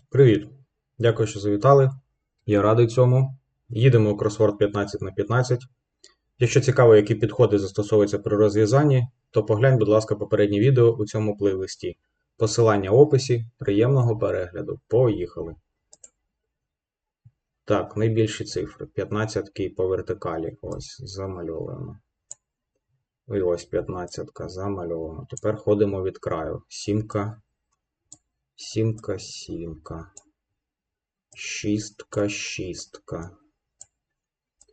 Привіт! Дякую, що завітали. Я радий цьому. Їдемо у кросворд 15 на 15. Якщо цікаво, які підходи застосовуються при розв'язанні, то поглянь, будь ласка, попереднє відео у цьому плейлисті. Посилання в описі. Приємного перегляду. Поїхали. Так, найбільші цифри. 15 по вертикалі. Ось, замальовуємо. І ось 15 замальовано. Тепер ходимо від краю. Сімка. Сімка, сімка. Шістка, шістка.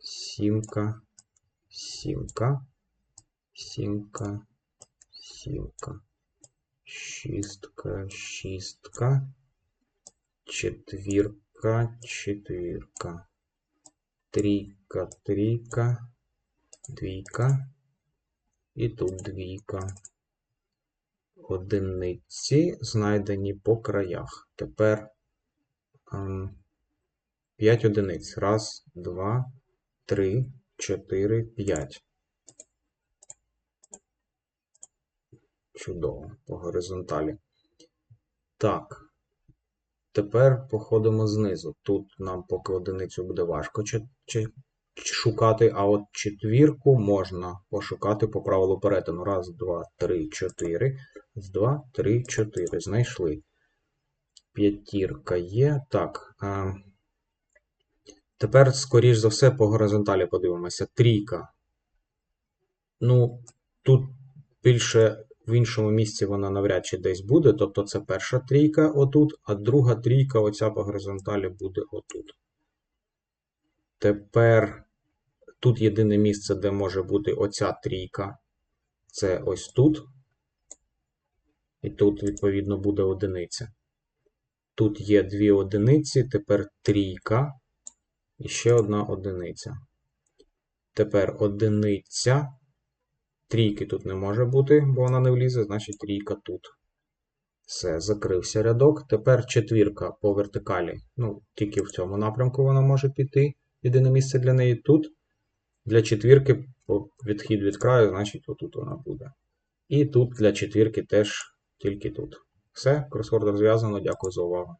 Сімка, сімка. Сімка, сімка. Шістка, шістка. Четвірка, четвірка. Трійка, трійка. Двійка. І тут двійка. Одиниці знайдені по краях. Тепер ем, 5 одиниць. Раз, два, три, чотири, п'ять. Чудово. По горизонталі. Так. Тепер походимо знизу. Тут нам поки одиницю буде важко шукати, а от четвірку можна пошукати по правилу перетину. Раз, два, три, чотири. Раз, два, три, чотири. Знайшли. П'ятірка є. Так. А... Тепер, скоріш за все, по горизонталі подивимося. Трійка. Ну, тут більше в іншому місці вона навряд чи десь буде. Тобто це перша трійка отут, а друга трійка, оця по горизонталі, буде отут. Тепер тут єдине місце, де може бути оця трійка. Це ось тут. І тут, відповідно, буде одиниця. Тут є дві одиниці, тепер трійка. І ще одна одиниця. Тепер одиниця. Трійки тут не може бути, бо вона не влізе, значить трійка тут. Все, закрився рядок. Тепер четвірка по вертикалі. Ну, тільки в цьому напрямку вона може піти. Єдине місце для неї тут. Для четвірки відхід від краю, значить, отут вона буде. І тут для четвірки теж тільки тут. Все, кросворд розв'язано. Дякую за увагу.